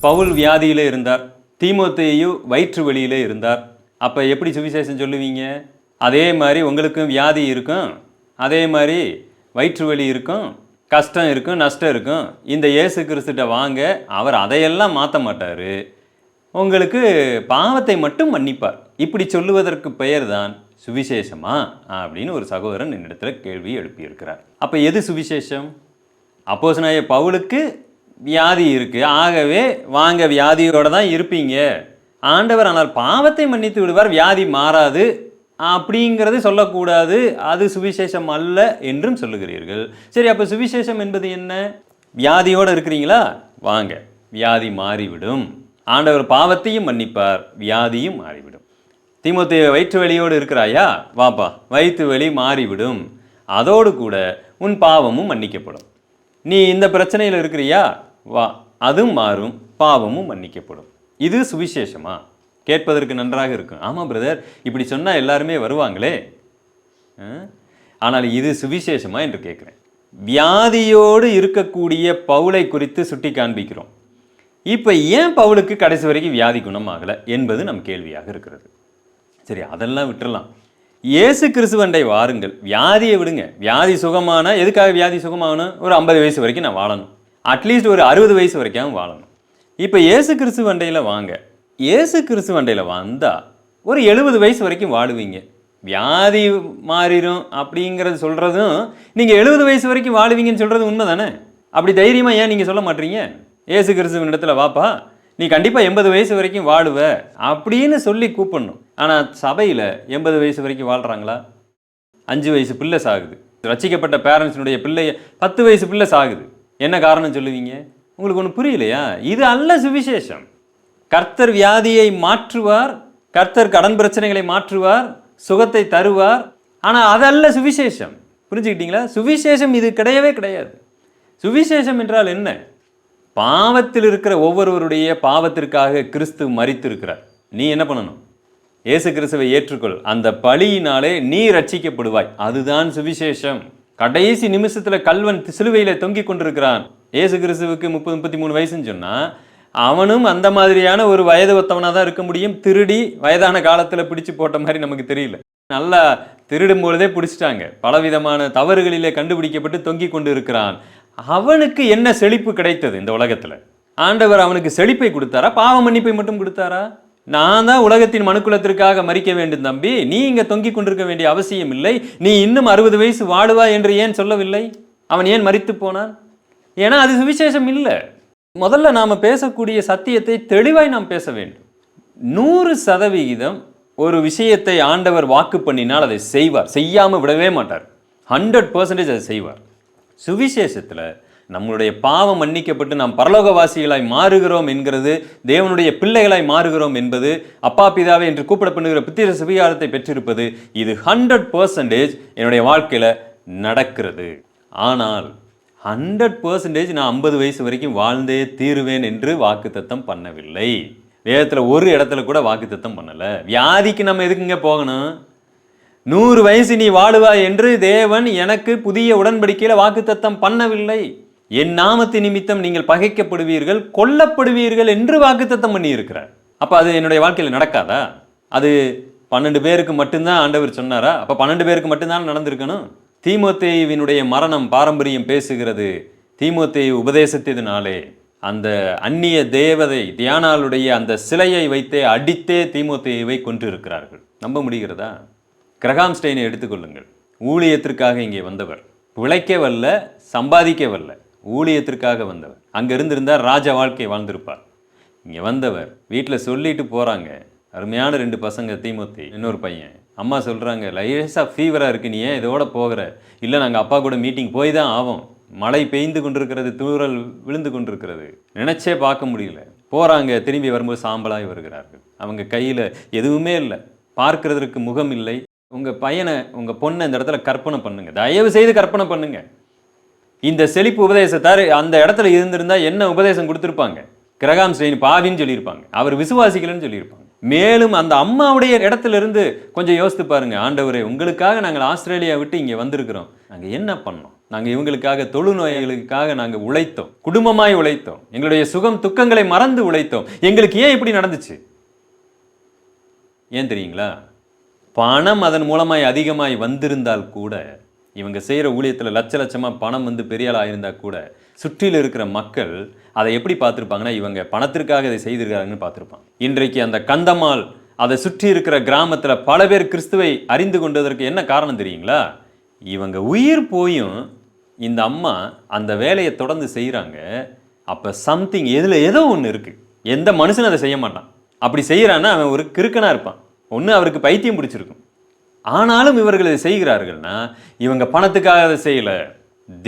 பவுல் வியாதியிலே இருந்தார். தீமோத்தேயு வயிற்று வலியிலே இருந்தார். அப்போ எப்படி சுவிசேஷம் சொல்லுவீங்க? அதே மாதிரி உங்களுக்கும் வியாதி இருக்கும். அதே மாதிரி வயிற்று வலி இருக்கும். கஷ்டம் இருக்கும் நஷ்டம் இருக்கும். இந்த இயேசு கிறிஸ்துட்ட வாங்க அவர் அதையெல்லாம் மாற்ற மாட்டார். உங்களுக்கு பாவத்தை மட்டும் மன்னிப்பார். இப்படி சொல்லுவதற்கு பெயர் தான் சுவிசேஷமா? அப்படின்னு ஒரு சகோதரன் என்னிடத்துல கேள்வி எழுப்பியிருக்கிறார். அப்போ எது சுவிசேஷம்? அப்போசனாய பவுலுக்கு வியாதி இருக்கு. ஆகவே வாங்க வியாதியோடு தான் இருப்பீங்க. ஆண்டவர் ஆனால் பாவத்தை மன்னித்து விடுவார் வியாதி மாறாது. அப்படிங்கிறது சொல்லக்கூடாது. அது சுவிசேஷம் அல்ல என்றும் சொல்லுகிறீர்கள். சரி அப்போ சுவிசேஷம் என்பது என்ன? வியாதியோடு இருக்கிறீங்களா? வாங்க வியாதி மாறிவிடும். ஆண்டவர் பாவத்தையும் மன்னிப்பார் வியாதியும் மாறிவிடும். தீமோத்தேய வயிற்று வலியோடு இருக்கிறாயா? வாப்பா வயிற்று வலி மாறிவிடும். அதோடு கூட உன் பாவமும் மன்னிக்கப்படும். நீ இந்த பிரச்சனையில் இருக்கிறியா? வா அதுவும் மாறும் பாவமும் மன்னிக்கப்படும். இது சுவிசேஷமா? கேட்பதற்கு நன்றாக இருக்கும். ஆமாம் பிரதர் இப்படி சொன்னால் எல்லாருமே வருவாங்களே? ஆனால் இது சுவிசேஷமா என்று கேட்குறேன். வியாதியோடு இருக்கக்கூடிய பவுலை குறித்து சுட்டி காண்பிக்கிறோம் இப்போ ஏன் பவுலுக்கு கடைசி வரைக்கும் வியாதி குணமாகலை என்பது நம் கேள்வியாக இருக்கிறது. சரி அதெல்லாம் விட்டுறலாம். இயேசு கிறிஸ்துவண்டை வாருங்கள். வியாதியை விடுங்க. வியாதி சுகமான எதுக்காக வியாதி சுகமாகணும்? ஒரு ஐம்பது வயசு வரைக்கும் நான் வாழணும். அட்லீஸ்ட் ஒரு அறுபது வயசு வரைக்கும் வாழணும். இப்போ இயேசு கிறிஸ்துவண்டையில் வாங்க. இயேசு கிறிஸ்துவண்டையில் வந்தால் ஒரு எழுபது வயசு வரைக்கும் வாழுவீங்க. வியாதி மாறிடும் அப்படிங்கிறது சொல்கிறதும் நீங்கள் எழுபது வயசு வரைக்கும் வாழுவீங்கன்னு சொல்கிறது உண்மை தானே அப்படி தைரியமாக ஏன் நீங்கள் சொல்ல மாட்டீங்க? ஏசு கிறிஸ்துவின் இடத்துல வாப்பா நீ கண்டிப்பாக எண்பது வயசு வரைக்கும் வாழுவ அப்படின்னு சொல்லி கூப்பிடணும். ஆனால் சபையில் எண்பது வயசு வரைக்கும் வாழ்கிறாங்களா அஞ்சு வயசு பிள்ளை சாகுது. ரச்சிக்கப்பட்ட பேரண்ட்ஸினுடைய பிள்ளைய பத்து வயசு பிள்ளை சாகுது. என்ன காரணம் சொல்லுவீங்க? உங்களுக்கு ஒன்று புரியலையா? இது அல்ல சுவிசேஷம். கர்த்தர் வியாதியை மாற்றுவார் கர்த்தர் கடன் பிரச்சனைகளை மாற்றுவார் சுகத்தை தருவார். ஆனால் அதல்ல சுவிசேஷம். புரிஞ்சுக்கிட்டீங்களா? சுவிசேஷம் இது கிடையவே கிடையாது. சுவிசேஷம் என்றால் என்ன? பாவத்தில் இருக்கிற ஒவ்வொருவருடைய பாவத்திற்காக கிறிஸ்து மறித்திருக்கிறார் நீ என்ன பண்ணணும்? இயேசு கிறிஸ்துவை ஏற்றுக்கொள். அந்த பழியினாலே நீ ரட்சிக்கப்படுவாய் அதுதான் சுவிசேஷம். கடைசி நிமிஷத்தில் கல்வன் சிலுவையில் தொங்கிக் கொண்டிருக்கிறான். இயேசு கிறிஸ்துவுக்கு முப்பது முப்பத்தி மூணு வயசுன்னு சொன்னால் அவனும் அந்த மாதிரியான ஒரு வயது ஒத்தவனாக தான் இருக்க முடியும். திருடி வயதான காலத்தில் பிடிச்சு போட்ட மாதிரி நமக்கு தெரியல. நல்லா திருடும் பொழுதே பிடிச்சிட்டாங்க. பலவிதமான தவறுகளிலே கண்டுபிடிக்கப்பட்டு தொங்கிக் கொண்டு இருக்கிறான் அவனுக்கு என்ன செழிப்பு கிடைத்தது இந்த உலகத்தில்? ஆண்டவர் அவனுக்கு செழிப்பை கொடுத்தாரா? பாவ மன்னிப்பை மட்டும் கொடுத்தாரா? நான் தான் உலகத்தின் மனுக்குலத்திற்காக மறிக்க வேண்டும் தம்பி. நீ இங்க தொங்கிக் கொண்டிருக்க வேண்டிய அவசியம் இல்லை. நீ இன்னும் அறுபது வயசு வாழுவா என்று ஏன் சொல்லவில்லை? அவன் ஏன் மறித்து போனான்? ஏன்னா அது சுவிசேஷம் இல்லை. முதல்ல நாம் பேசக்கூடிய சத்தியத்தை தெளிவாய் நாம் பேச வேண்டும். நூறு சதவிகிதம் ஒரு விஷயத்தை ஆண்டவர் வாக்கு பண்ணினால் அதை செய்வார். செய்யாமல் விடவே மாட்டார். ஹண்ட்ரட் பர்சன்டேஜ் அதை செய்வார். சுவிசேஷத்தில் நம்மளுடைய பாவம் மன்னிக்கப்பட்டு நாம் பரலோகவாசிகளாய் மாறுகிறோம் என்கிறது தேவனுடைய பிள்ளைகளாய் மாறுகிறோம் என்பது அப்பா பிதாவே என்று கூப்பிடப்படுகிற புத்திர சுவிகாரத்தை பெற்றிருப்பது இது ஹண்ட்ரட் பர்சன்டேஜ் என்னுடைய வாழ்க்கையில் நடக்கிறது. ஆனால் ஹண்ட்ரட் பர்சன்டேஜ் நான் ஐம்பது வயசு வரைக்கும் வாழ்ந்தே தீருவேன் என்று வாக்குத்தத்தம் பண்ணவில்லை. வேதத்தில் ஒரு இடத்துல கூட வாக்குத்தத்தம் பண்ணலை. வியாதிக்கு நம்ம எதுக்குங்க போகணும்? நூறு வயசு நீ வாழுவாய் என்று தேவன் எனக்கு புதிய உடன்படிக்கையில் வாக்குத்தத்தம் பண்ணவில்லை. என் நாமத்து நிமித்தம் நீங்கள் பகைக்கப்படுவீர்கள் கொல்லப்படுவீர்கள் என்று வாக்குத்தத்தம் பண்ணி இருக்கிறார் அப்போ அது என்னுடைய வாழ்க்கையில் நடக்காதா? அது பன்னெண்டு பேருக்கு மட்டும்தான் ஆண்டவர் சொன்னாரா? அப்போ பன்னெண்டு பேருக்கு மட்டும்தான் நடந்திருக்கணும்? தீமோத்தேயுவினுடைய மரணம் பாரம்பரியம் பேசுகிறது. தீமோத்தேயு உபதேசத்தினாலே அந்த அந்நிய தேவதை தியானாளுடைய அந்த சிலையை வைத்தே அடித்தே தீமோத்தேயுவை கொன்றிருக்கிறார்கள். நம்ப முடிகிறதா? கிரகாம் ஸ்டெயினை எடுத்துக்கொள்ளுங்கள். ஊழியத்திற்காக இங்கே வந்தவர். பிழைக்க வல்ல சம்பாதிக்க வல்ல ஊழியத்திற்காக வந்தவர். அங்கே இருந்திருந்தால் ராஜ வாழ்க்கை வாழ்ந்திருப்பார். இங்கே வந்தவர் வீட்டில் சொல்லிட்டு போகிறாங்க அருமையான ரெண்டு பசங்க தீமூர்த்தி இன்னொரு பையன். அம்மா சொல்கிறாங்க லைசா ஃபீவராக இருக்கு நீ ஏன் இதோட போகிற? இல்லை நாங்கள் அப்பா கூட மீட்டிங் போய் தான் ஆகும் மழை பெய்ந்து கொண்டிருக்கிறது தூரல் விழுந்து கொண்டிருக்கிறது. நினச்சே பார்க்க முடியல. போகிறாங்க திரும்பி வரும்போது சாம்பலாகி வருகிறார்கள். அவங்க கையில் எதுவுமே இல்லை. பார்க்கறதற்கு முகம் இல்லை உங்கள் பையனை உங்கள் பொண்ணை இந்த இடத்துல கற்பனை பண்ணுங்கள் தயவு செய்து கற்பனை பண்ணுங்கள் இந்த செழிப்பு உபதேசத்தார் அந்த இடத்துல இருந்திருந்தால் என்ன உபதேசம் கொடுத்துருப்பாங்க? கிரகாம் ஸ்ரீனி பாவின்னு சொல்லியிருப்பாங்க. அவர் விசுவாசிக்கலன்னு சொல்லியிருப்பாங்க. மேலும் அந்த அம்மாவுடைய இடத்துல இருந்து கொஞ்சம் யோசித்து பாருங்க. ஆண்டவரே உங்களுக்காக நாங்கள் ஆஸ்திரேலியா விட்டு இங்கே வந்திருக்கிறோம். நாங்கள் என்ன பண்ணோம்? நாங்கள் இவங்களுக்காக தொழுநோய்களுக்காக நாங்கள் உழைத்தோம். குடும்பமாய் உழைத்தோம். எங்களுடைய சுகம் துக்கங்களை மறந்து உழைத்தோம். எங்களுக்கு ஏன் இப்படி நடந்துச்சு? ஏன் தெரியுங்களா? பணம் அதன் மூலமாய் அதிகமாய் வந்திருந்தால் கூட இவங்க செய்கிற ஊழியத்தில் லட்ச லட்சமாக பணம் வந்து பெரிய ஆளாக இருந்தால் கூட சுற்றியில் இருக்கிற மக்கள் அதை எப்படி பார்த்துருப்பாங்கன்னா இவங்க பணத்திற்காக இதை செய்திருக்காங்கன்னு பார்த்துருப்பாங்க. இன்றைக்கு அந்த கந்தமால் அதை சுற்றி இருக்கிற கிராமத்தில் பல பேர் கிறிஸ்துவை அறிந்து கொண்டதற்கு என்ன காரணம் தெரியுங்களா? இவங்க உயிர் போயும் இந்த அம்மா அந்த வேலையை தொடர்ந்து செய்கிறாங்க அப்போ சம்திங் எதில் ஏதோ ஒன்று இருக்குது எந்த மனுஷனும் அதை செய்ய மாட்டான். அப்படி செய்கிறான்னா அவன் ஒரு கிறுக்கனாக இருப்பான். ஒன்று அவருக்கு பைத்தியம் பிடிச்சிருக்கும். ஆனாலும் இவர்கள் இதை செய்கிறார்கள்னா இவங்க பணத்துக்காக அதை செய்யலை.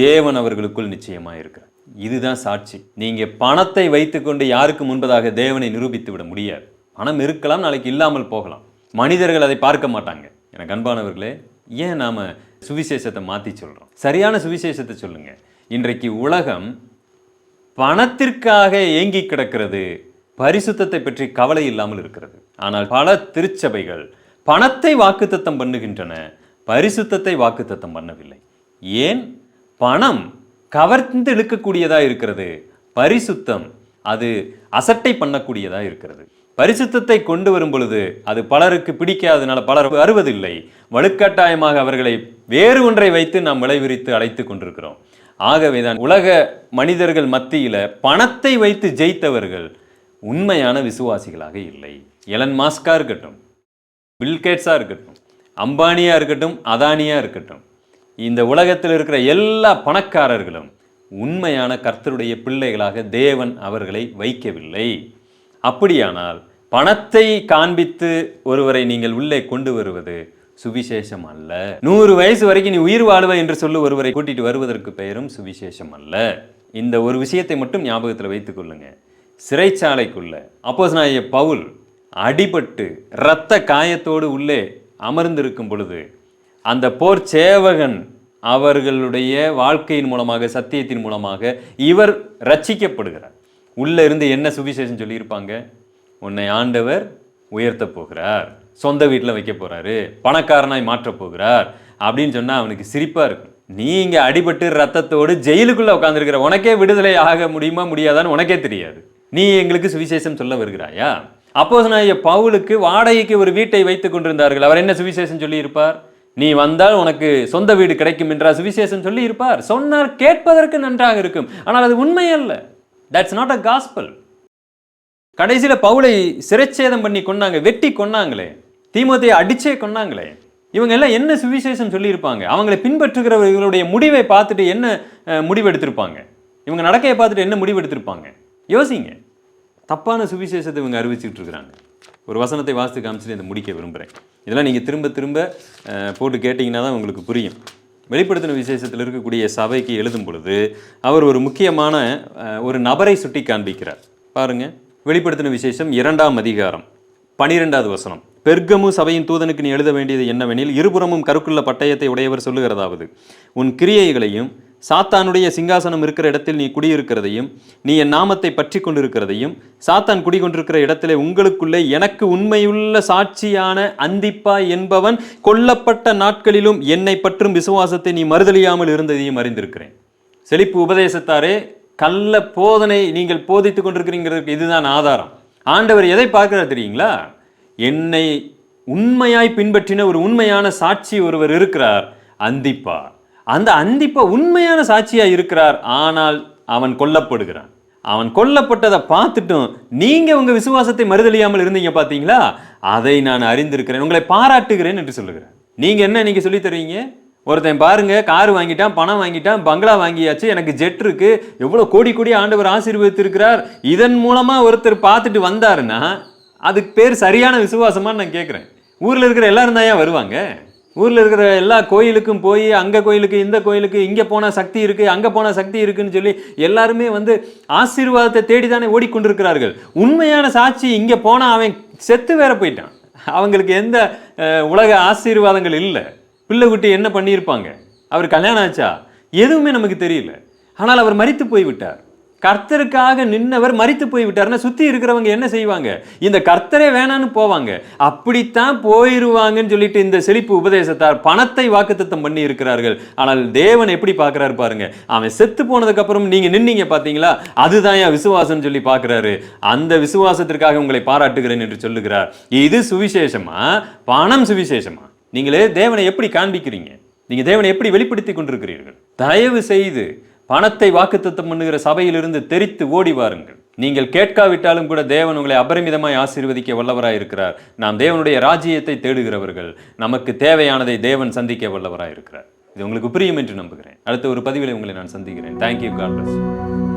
தேவன் அவர்களுக்குள் நிச்சயமாக இருக்கிறார். இதுதான் சாட்சி. நீங்கள் பணத்தை வைத்துக்கொண்டு யாருக்கு முன்பதாக தேவனை நிரூபித்து விட முடியாது. பணம் இருக்கலாம் நாளைக்கு இல்லாமல் போகலாம். மனிதர்கள் அதை பார்க்க மாட்டாங்க. எனக்கு அன்பானவர்களே ஏன் நாம் சுவிசேஷத்தை மாற்றி சொல்கிறோம் சரியான சுவிசேஷத்தை சொல்லுங்கள் இன்றைக்கு உலகம் பணத்திற்காக ஏங்கி கிடக்கிறது பரிசுத்தத்தை பற்றி கவலை இல்லாமல் இருக்கிறது. ஆனால் பல திருச்சபைகள் பணத்தை வாக்குத்தத்தம் பண்ணுகின்றன பரிசுத்தத்தை வாக்குத்தத்தம் பண்ணவில்லை. ஏன்? பணம் கவர்ந்து இழுக்கக்கூடியதாக இருக்கிறது. பரிசுத்தம் அது அசட்டை பண்ணக்கூடியதாக இருக்கிறது. பரிசுத்தத்தை கொண்டு வரும் பொழுது அது பலருக்கு பிடிக்காதனால பலர் வருவதில்லை. வலுக்கட்டாயமாக அவர்களை வேறு ஒன்றை வைத்து நாம் விளைவிரித்து அழைத்து கொண்டிருக்கிறோம். ஆகவேதான் உலக மனிதர்கள் மத்தியில் பணத்தை வைத்து ஜெயித்தவர்கள் உண்மையான விசுவாசிகளாக இல்லை. எலன் மாஸ்கா இருக்கட்டும் பில்கேட்ஸாக இருக்கட்டும் அம்பானியாக இருக்கட்டும் அதானியாக இருக்கட்டும் இந்த உலகத்தில் இருக்கிற எல்லா பணக்காரர்களும் உண்மையான கர்த்தருடைய பிள்ளைகளாக தேவன் அவர்களை வைக்கவில்லை. அப்படியானால் பணத்தை காண்பித்து ஒருவரை நீங்கள் உள்ளே கொண்டு வருவது சுவிசேஷம் அல்ல. நூறு வயசு வரைக்கும் நீ உயிர் வாழ்வ என்று சொல்லி ஒருவரை கூட்டிட்டு வருவதற்கு பெயரும் சுவிசேஷம் அல்ல. இந்த ஒரு விஷயத்தை மட்டும் ஞாபகத்தில் வைத்துக்கொள்ளுங்க சிறைச்சாலைக்குள்ள அப்போஸ் பவுல் அடிபட்டு இரத்த காயத்தோடு உள்ளே அமர்ந்திருக்கும் பொழுது அந்த போர் சேவகன் அவர்களுடைய வாழ்க்கையின் மூலமாக சத்தியத்தின் மூலமாக இவர் ரட்சிக்கப்படுகிறார். உள்ளே இருந்து என்ன சுவிசேஷம் சொல்லியிருப்பாங்க? உன்னை ஆண்டவர் உயர்த்தப் போகிறார் சொந்த வீட்டில் வைக்க போகிறாரு பணக்காரனாய் மாற்றப் போகிறார் அப்படின்னு சொன்னால் அவனுக்கு சிரிப்பாக இருக்கும். நீ இங்கே அடிபட்டு ரத்தத்தோடு ஜெயிலுக்குள்ளே உட்காந்துருக்கிற உனக்கே விடுதலை ஆக முடியுமா முடியாதான்னு உனக்கே தெரியாது. நீ எங்களுக்கு சுவிசேஷம் சொல்ல வருகிறாயா? அப்போஸ் பவுலுக்கு வாடகைக்கு ஒரு வீட்டை வைத்துக் கொண்டிருந்தார்கள். அவர் என்ன சுவிசேஷம் சொல்லியிருப்பார்? நீ வந்தால் உனக்கு சொந்த வீடு கிடைக்கும் என்றார் சுவிசேஷம் சொல்லி இருப்பார் சொன்னார் கேட்பதற்கு நன்றாக இருக்கும். ஆனால் அது உண்மை அல்ல தட்ஸ் நாட் அ காஸ்பல் கடைசியில் பவுலை சிறைச்சேதம் பண்ணி கொன்னாங்க வெட்டி கொன்னாங்களே. தீமத்தையை அடிச்சே கொன்னாங்களே. இவங்க எல்லாம் என்ன சுவிசேஷம் சொல்லியிருப்பாங்க? அவங்களை பின்பற்றுகிறவர்களுடைய முடிவை பார்த்துட்டு என்ன முடிவெடுத்திருப்பாங்க? முடிவு எடுத்திருப்பாங்க இவங்க நடக்கையை பார்த்துட்டு என்ன முடிவு எடுத்திருப்பாங்க யோசிங்க. தப்பான சுவிசேஷத்தை இவங்க அறிவிச்சுட்டு இருக்கிறாங்க ஒரு வசனத்தை வாசித்து காமிச்சிட்டு இதை முடிக்க விரும்புகிறேன் இதெல்லாம் நீங்கள் திரும்ப திரும்ப போட்டு கேட்டிங்கன்னா தான் உங்களுக்கு புரியும். வெளிப்படுத்தின விசேஷத்தில் இருக்கக்கூடிய சபைக்கு எழுதும் பொழுது அவர் ஒரு முக்கியமான ஒரு நபரை சுட்டி காண்பிக்கிறார். பாருங்கள் வெளிப்படுத்தின விசேஷம் இரண்டாம் அதிகாரம் பனிரெண்டாவது வசனம். பெர்கமு சபையின் தூதனுக்கு நீ எழுத வேண்டியது என்னவெனில் இருபுறமும் கருக்குள்ள பட்டயத்தை உடையவர் சொல்லுகிறதாவது உன் கிரியைகளையும் சாத்தானுடைய சிங்காசனம் இருக்கிற இடத்தில் நீ குடியிருக்கிறதையும் நீ என் நாமத்தை பற்றி கொண்டிருக்கிறதையும் சாத்தான் குடிகொண்டிருக்கிற இடத்திலே உங்களுக்குள்ளே எனக்கு உண்மையுள்ள சாட்சியான அந்திப்பா என்பவன் கொல்லப்பட்ட நாட்களிலும் என்னை பற்றும் விசுவாசத்தை நீ மறுதலியாமல் இருந்ததையும் அறிந்திருக்கிறேன். செழிப்பு உபதேசத்தாரே கள்ள போதனை நீங்கள் போதித்துக் கொண்டிருக்கிறீங்கிறதுக்கு இதுதான் ஆதாரம். ஆண்டவர் எதை பார்க்கிறார் தெரியுங்களா? என்னை உண்மையாய் பின்பற்றின ஒரு உண்மையான சாட்சி ஒருவர் இருக்கிறார் அந்திப்பா அந்த அந்திப்ப உண்மையான சாட்சியாக இருக்கிறார் ஆனால் அவன் கொல்லப்படுகிறான். அவன் கொல்லப்பட்டதை பார்த்துட்டும் நீங்க உங்க விசுவாசத்தை மறுதளியாமல் இருந்தீங்க பாத்தீங்களா? அதை நான் அறிந்திருக்கிறேன். உங்களை பாராட்டுகிறேன் என்று சொல்லுகிறேன் நீங்க என்ன நீங்க சொல்லி தருவீங்க? ஒருத்தன் பாருங்க கார் வாங்கிட்டான் பணம் வாங்கிட்டான் பங்களா வாங்கியாச்சு எனக்கு ஜெட் இருக்கு எவ்வளவு கோடி கோடி ஆண்டவர் ஆசீர்வதித்திருக்கிறார் இதன் மூலமா ஒருத்தர் பார்த்துட்டு வந்தாருன்னா அதுக்கு பேர் சரியான விசுவாசமான்னு நான் கேட்குறேன் ஊரில் இருக்கிற எல்லாரும் தான் ஏன் வருவாங்க? ஊரில் இருக்கிற எல்லா கோயிலுக்கும் போய் அங்கே கோயிலுக்கு இந்த கோயிலுக்கு இங்கே போனால் சக்தி இருக்குது அங்கே போனால் சக்தி இருக்குன்னு சொல்லி எல்லாருமே வந்து ஆசீர்வாதத்தை தேடி தானே ஓடிக்கொண்டிருக்கிறார்கள். உண்மையான சாட்சி இங்கே போனால் அவன் செத்து வேற போயிட்டான். அவங்களுக்கு எந்த உலக ஆசீர்வாதங்கள் இல்லை. பிள்ளை குட்டி என்ன பண்ணியிருப்பாங்க? அவர் கல்யாணம் ஆச்சா? எதுவுமே நமக்கு தெரியல. ஆனால் அவர் மறித்து போய்விட்டார். கர்த்தருக்காக நின்னவர் மறித்து போய்விட்டாருன்னா சுற்றி இருக்கிறவங்க என்ன செய்வாங்க? இந்த கர்த்தரே வேணான்னு போவாங்க. அப்படித்தான் போயிருவாங்கன்னு சொல்லிட்டு இந்த செழிப்பு உபதேசத்தார் பணத்தை வாக்குத்தத்தம் பண்ணி இருக்கிறார்கள். ஆனால் தேவன் எப்படி பார்க்கறாரு பாருங்க. அவன் செத்து போனதுக்கப்புறம் நீங்கள் நின்னீங்க பார்த்தீங்களா அதுதான் என் விசுவாசம் சொல்லி பார்க்குறாரு. அந்த விசுவாசத்திற்காக உங்களை பாராட்டுகிறேன் என்று சொல்லுகிறார். இது சுவிசேஷமா? பணம் சுவிசேஷமா? நீங்களே தேவனை எப்படி காண்பிக்கிறீங்க? நீங்கள் தேவனை எப்படி வெளிப்படுத்தி கொண்டிருக்கிறீர்கள்? தயவு செய்து பணத்தை வாக்குத்தத்தம் பண்ணுகிற சபையிலிருந்து தெரித்து ஓடி வாருங்கள். நீங்கள் கேட்காவிட்டாலும் கூட தேவன் உங்களை அபரிமிதமாய் ஆசீர்வதிக்க வல்லவராய் இருக்கிறார். நாம் தேவனுடைய ராஜ்யத்தை தேடுகிறவர்கள். நமக்கு தேவையானதை தேவன் சந்திக்க வல்லவராய் இருக்கிறார். இது உங்களுக்கு புரியும் என்று நம்புகிறேன். அடுத்த ஒரு பதிவில் உங்களை நான் சந்திக்கிறேன். Thank you God